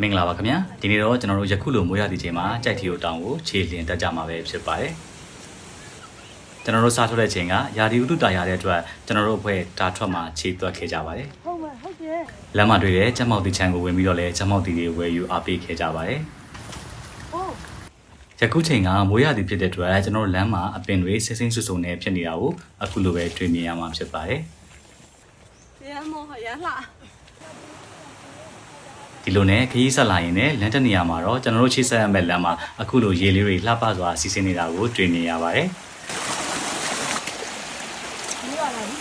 မင်္ဂလာပါခင်ဗျာဒီနေ့တော့ကျွန်တော်တို့ယခုလိုမိုးရသည့်ချိန်မှာကြိုက်ထီကိုတောင်းကိုခြေလျင်တက်ကြမှာပဲဖြစ်ပါတယ်ကျွန်တော်တို့စားထွက်တဲ့ချိန်ကယာဒီဥတုတာရတဲ့အတွက်ကျွန်တော်တို့အဖွဲ့တာထွက်မှာခြေသွက်ခဲ့ကြပါတယ်ဟုတ်မှာဟုတ်တယ်လမ်းမှာတွေ့တဲ့ကျက်မောက်တီချန်ကိုဝင်ပြီးတော့လဲကျက်မောက်တီတွေဝယ်ယူအားပေးခဲ့ကြပါတယ်အိုးယခုချိန်ကမိုးရသည့်ဖြစ်တဲ့အတွက်ကျွန်တော်တို့လမ်းမှာအပင်တွေဆင်းဆင်းဆွဆွနဲ့ဖြစ်နေတာကိုအခုလိုပဲတွေ့မြင်ရမှာဖြစ်ပါတယ်ရမ်းမောရမ်းလှ ဒီလိုနဲ့ခရီးဆက်လာရင်လည်းလမ်းတစ်နေရာမှာတော့ကျွန်တော်တို့ချိတ်ဆက်ရမယ့်လမ်းမှာအခုလိုရေလေးတွေလှပစွာစီစဉ်နေတာကိုတွေ့မြင်ရပါတယ်ဒီရလာပြီ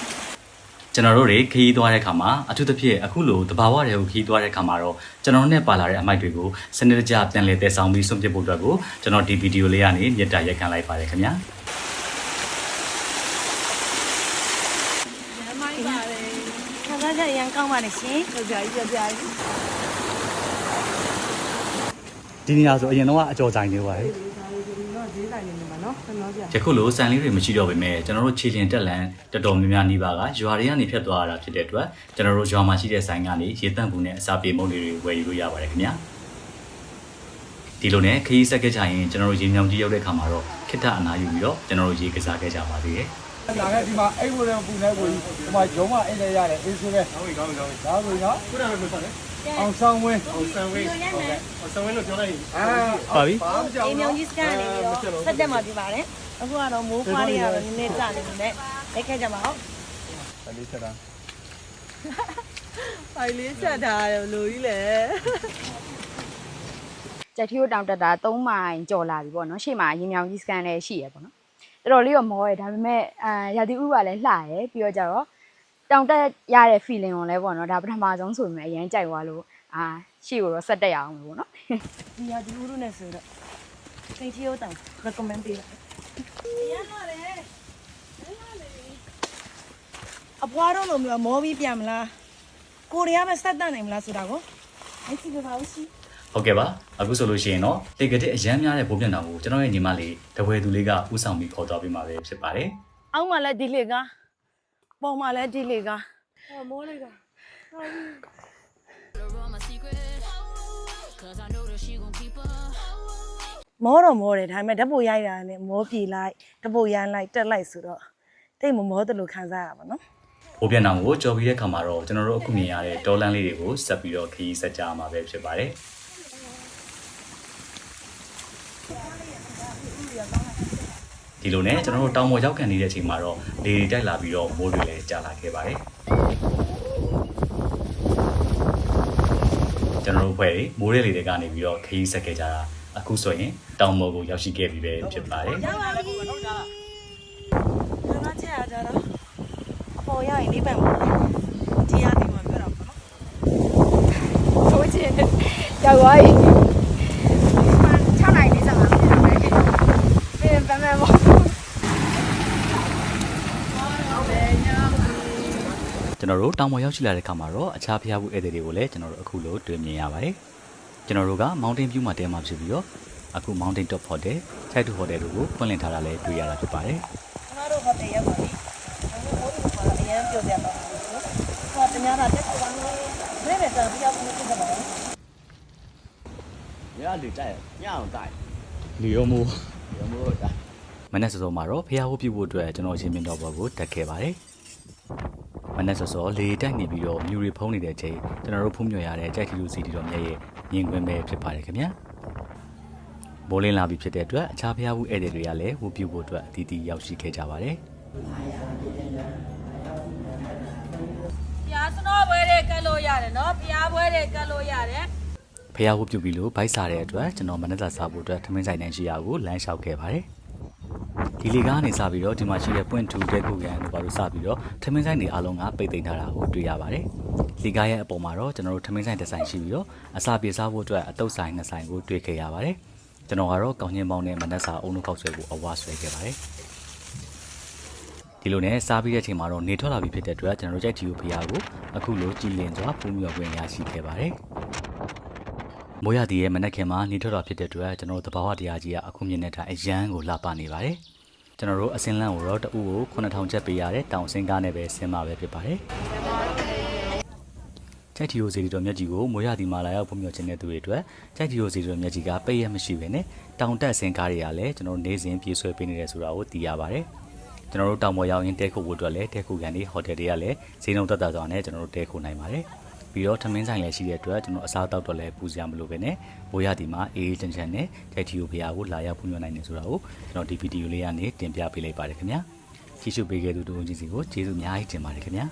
ကျွန်တော်တို့တွေခရီးသွားတဲ့ခါမှာအထူးသဖြင့်အခုလိုတဘာဝတွေကိုခရီးသွားတဲ့ခါမှာတော့ကျွန်တော်တို့နဲ့ပါလာတဲ့အမိုက်တွေကိုစနစ်တကျပြန်လည်တည်ဆောင်ပြီးဆွန့်ပစ်ဖို့အတွက်ကိုကျွန်တော်ဒီဗီဒီယိုလေးကနေမြတ်တာရက်ခံလိုက်ပါတယ်ခင်ဗျာရမ်းမိုင်းပါလေခံစားချက်ရမ်းကောင်းပါလေရှင်ဟုတ်ကြကြီးကြကြီး ဒီနေရာဆိုအရင်တော့အကြော်ဆိုင်နေပါတယ်ဒီတော့ဈေးဆိုင်နေမှာနော်ကျွန်တော်ပြယခုလိုစံလေးတွေမရှိတော့ပေမဲ့ကျွန်တော်တို့ခြေလျင်တက်လန်တော်တော်များများနှီးပါကရွာတွေကနေဖြတ်သွားရတာဖြစ်တဲ့အတွက်ကျွန်တော်တို့ရွာမှာရှိတဲ့ဆိုင်ကနေရေတန့်ပူနဲ့အစာပြေမုန့်လေးတွေဝယ်ယူလို့ရပါတယ်ခင်ဗျာဒီလိုနဲ့ခရီးဆက်ခဲ့ကြရင်ကျွန်တော်တို့ရေမြောင်ကြီးရောက်တဲ့ခါမှာတော့ခိတ္တအနာယူပြီးတော့ကျွန်တော်တို့ရေကစားခဲ့ကြပါသေးတယ်လာခဲ့ဒီမှာအိတ်ဝရပူနေကိုဒီမှာဂျုံမအိတ်လည်းရတယ်အေးဆိုပဲကောင်းပြီကောင်းပြီကောင်းပြီဒါဆိုနော်ခုနကပြောတယ် အောင်ဆောင်ဝင်းအောင်ဆောင်ဝင်းဟုတ်ကဲ့အောင်ဆောင်ဝင်းလို့ပြောလိုက်ရင်အာပါပြီဘာမှကြောက်အိမ်မြောင်ကြီးစကန်နေပြီးတော့ဆက်တက်မှာပြပါတယ်အခုကတော့မိုးဖွားလေးကတော့နည်းနည်းကြာနေပြီနဲ့လက်ခဲ့ကြပါဦးလေးချက်တာပိုင်လေးချက်ထားတယ်လို့ကြီးလေကြက်ထီကိုတောင်တက်တာ3မိုင်ကျော်လာပြီပေါ့နော်ရှေ့မှာရင်မြောင်ကြီးစကန်လည်းရှိရပေါ့နော်တော်တော်လေးတော့မောရဲဒါပေမဲ့အာရာသီဥတုကလည်းလှရဲပြီးတော့ကြတော့ တောင်တက်ရတဲ့ feeling ကိုလည်းပေါ့နော်ဒါပထမဆုံးဆိုပေမဲ့အရင်ကြိုက်သွားလို့အာရှေ့ကိုတော့ဆက်တက်ရအောင်လို့ပေါ့နော်ဒီဟာဒီဥရုနဲ့ဆိုတော့စိတ်ချီကိုတောင် recommend ပေးလိုက်ရမ်းလာတယ်အပွားတော့လို့မျိုးမောပြီးပြန်မလားကိုရီးယားပဲဆက်တတ်နိုင်မလားဆိုတာကိုအဲ့ဒီကပါဦးရှိဟုတ်ကဲ့ပါအခုဆိုလို့ရှိရင်တော့လေကတဲ့အရန်များတဲ့ဘိုးပြန်တော်ကိုကျွန်တော်ရဲ့ညီမလေးတဝဲသူလေးကဥဆောင်ပြီးခေါ်သွားပြီးမှာပဲဖြစ်ပါတယ်အောက်မှာလည်းဒီလေက ပေါ်မှာလည်းဒီလေကဟောမိုးလေကမောတော့မောတယ်ဒါပေမဲ့ဓာတ်ပုံရိုက်တာနဲ့မောပြေလိုက်ဓာတ်ပုံရမ်းလိုက်တက်လိုက်ဆိုတော့တိတ်မမောတယ်လို့ခံစားရပါတော့ဘိုးပြန်တော်ကိုကြော်ပြီးတဲ့ခါမှာတော့ကျွန်တော်တို့အခုမြင်ရတဲ့ဒေါ်လန်လေးတွေကိုဆက်ပြီးတော့ခရီးဆက်ကြရမှာပဲဖြစ်ပါတယ် ဒီလိုနဲ့ကျွန်တော်တို့တောင်ပေါ်ရောက်ခံနေတဲ့အချိန်မှာတော့လေတွေတိုက်လာပြီးတော့မိုးတွေလည်းကျလာခဲ့ပါတယ်ကျွန်တော်တို့ဖွဲ့တွေမိုးရဲလေတွေကနေပြီးတော့ခရီးဆက်ခဲ့ကြတာအခုဆိုရင်တောင်ပေါ်ကိုရောက်ရှိခဲ့ပြီပဲဖြစ်ပါတယ်ရပါပြီဟုတ်တာခဏချက်ရကြတော့အပေါ်ရရင်လေးပန်ပါဒီရဒီမှာပြောတော့ပေါ့နော်ထိုးချင်ရောက်သွားပြီ6နိုင်လေးစမှာဖြစ်တယ်ပြင်ပမဲပေါ့ ကျွန်တော်တို့တောင်ပေါ်ရောက်ရှိလာတဲ့အခါမှာတော့အခြားဖျားဘူးဧည့်သည်တွေကိုလည်းကျွန်တော်တို့အခုလိုတွေ့မြင်ရပါတယ်ကျွန်တော်တို့က mountain view မှာတဲမှာဖြစ်ပြီးတော့အခု mountain top hotel site hotel တို့ကိုဖွင့်လှစ်ထားတာလည်းတွေ့ရတာဖြစ်ပါတယ်ကျွန်တော်တို့ hotel ရောက်ပါပြီကျွန်တော်တို့ hotel မှာအရင်ပြောပြပါဦးဟောတ냐တာတက်ကောင်လေးဘယ်နဲ့တော့ပြောင်းမဖြစ်တော့ပါဘူးညလေတိုက်ညအောင်တိုက်လေရောမိုးလေရောမိုးတိုက်မနေ့စစောမှာတော့ဖျားဟုတ်ပြဖို့အတွက်ကျွန်တော်ရှင်မြင့်တော်ဘောကိုတက်ခဲ့ပါတယ် မနက်စောစောလေတိုက်နေပြီးတော့မြူရီဖုံးနေတဲ့အချိန်ကျွန်တော်တို့ဖုံးမြော်ရတဲ့ကြိုက်ထီလူစီတီတော်မြတ်ရဲ့မြင်ကွင်းပဲဖြစ်ပါတယ်ခင်ဗျာမိုးလင်းလာပြီဖြစ်တဲ့အတွက်အခြားဖျားဘူးဧည့်သည်တွေကလည်းဝတ်ပြုဖို့အတွက်အတီးတီးရောက်ရှိခဲ့ကြပါတယ်ပြားစနောပွဲတွေကတ်လို့ရတယ်နော်ပြားပွဲတွေကတ်လို့ရတယ်ဖះဝုတ်ပြုတ်ပြီးလို့ဘိုက်စားတဲ့အတွက်ကျွန်တော်မနက်စာစားဖို့အတွက်ထမင်းဆိုင်တိုင်းရှိရာကိုလမ်းလျှောက်ခဲ့ပါတယ် ဒီလေကားကနေစပြီးတော့ဒီမှာရှိတဲ့ point 2တဲခုကန်တို့ဘာလို့စပြီးတော့ထမင်းဆိုင်တွေအားလုံးကပိတ်သိမ်းထားတာကိုတွေ့ရပါတယ်လေကားရဲ့အပေါ်မှာတော့ကျွန်တော်တို့ထမင်းဆိုင်တစ်ဆိုင်ရှိပြီးတော့အစာပြေစားဖို့အတွက်အတုပ်ဆိုင်နှစ်ဆိုင်ကိုတွေ့ခဲ့ရပါတယ်ကျွန်တော်ကတော့ကောင်းချင်းပေါင်းနဲ့မနက်စာအုံနှုတ်ခောက်ဆွဲကိုအဝါဆွဲခဲ့ပါတယ်ဒီလိုနဲ့စားပြီးတဲ့အချိန်မှာတော့နေထွက်လာပြီဖြစ်တဲ့အတွက်ကျွန်တော်တို့ကြိုက်တီကိုဖះကိုအခုလိုကြည်လင်စွာပူးမြော်ခွင့်ရရှိခဲ့ပါတယ်မိုးရသည်ရဲ့မနက်ခင်မှာနေထွက်တော်ဖြစ်တဲ့အတွက်ကျွန်တော်တို့သဘာဝတရားကြီးကအခုမြင်တဲ့အတိုင်းအရန်ကိုလှပနေပါတယ်။ ကျွန်တော်တို့အစင်းလန့်ကိုတော့တအူကို9000ကျပ်ပေးရတဲ့တောင်စင်းကားနဲ့ပဲဆင်းမှာပဲဖြစ်ပါတယ်။ကြိုက်တီယိုစီရီတော်မြက်ကြီးကိုမိုးရသည်မှာလာရောက်ဖွံ့ဖြိုးခြင်းတဲ့သူတွေအတွက်ကြိုက်တီယိုစီရီတော်မြက်ကြီးကပိတ်ရမရှိဘဲနဲ့တောင်တက်ဆင်းကားတွေကလည်းကျွန်တော်တို့နေစဉ်ပြေးဆွဲပေးနေတယ်ဆိုတာကိုသိရပါတယ်ကျွန်တော်တို့တောင်ပေါ်ရောက်ရင်တဲခုဖို့အတွက်လည်းတဲခုကန်ဒီဟိုတယ်တွေကလည်းဈေးနှုန်းတက်တာစွာနဲ့ကျွန်တော်တို့တဲခုနိုင်ပါတယ် ပြီးတော့ထမင်းဆိုင်လည်းရှိတဲ့အတွက်ကျွန်တော်အစားအသောက်တော့လည်းပူစရာမလိုပဲနဲ့မိုးရသည်မှာအေးအေးချမ်းချမ်းနဲ့ကြိုက်တီယိုဖရာကိုလာရောက်ဖွံ့ဖြိုးနိုင်တယ်ဆိုတာကိုကျွန်တော်ဒီဗီဒီယိုလေးကနေတင်ပြပေးလိုက်ပါတယ်ခင်ဗျာကြည့်ရှုပေးခဲ့သူတို့ချင်းစီကိုကျေးဇူးအများကြီးတင်ပါတယ်ခင်ဗျာ